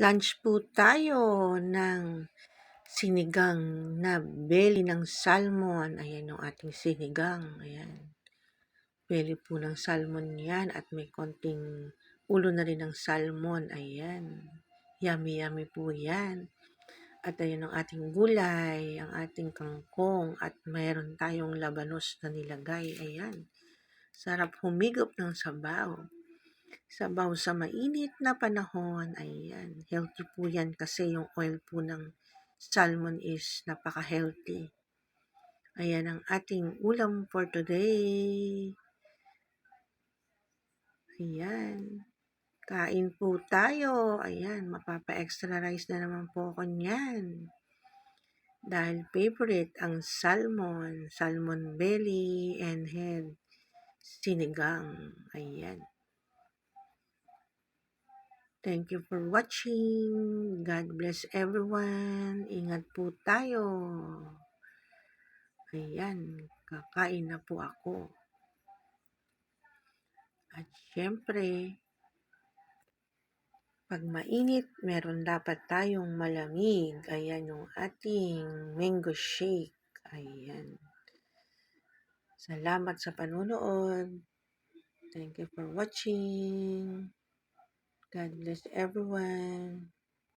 Lunch po tayo ng sinigang na belly ng salmon. Ayan yung ating sinigang. Ayan. Belly po ng salmon yan at may konting ulo na rin ng salmon. Ayan. Yummy yummy po yan. At ayan ang ating gulay, ang ating kangkong at mayroon tayong labanos na nilagay. Ayan. Sarap humigop ng sabaw. Sabaw sa mainit na panahon. Ayan. Healthy po yan kasi yung oil po ng salmon is napaka-healthy. Ayan ang ating ulam for today. Ayan. Kain po tayo. Ayan, mapapa-extra rice na naman po ako niyan. Dahil favorite ang salmon, salmon belly and head sinigang. Ayan. Thank you for watching. God bless everyone. Ingat po tayo. Ayan, kakain na po ako. At syempre, pag mainit, meron dapat tayong malamig. Ayan yung ating mango shake. Ayan. Salamat sa panunood. Thank you for watching. God bless everyone.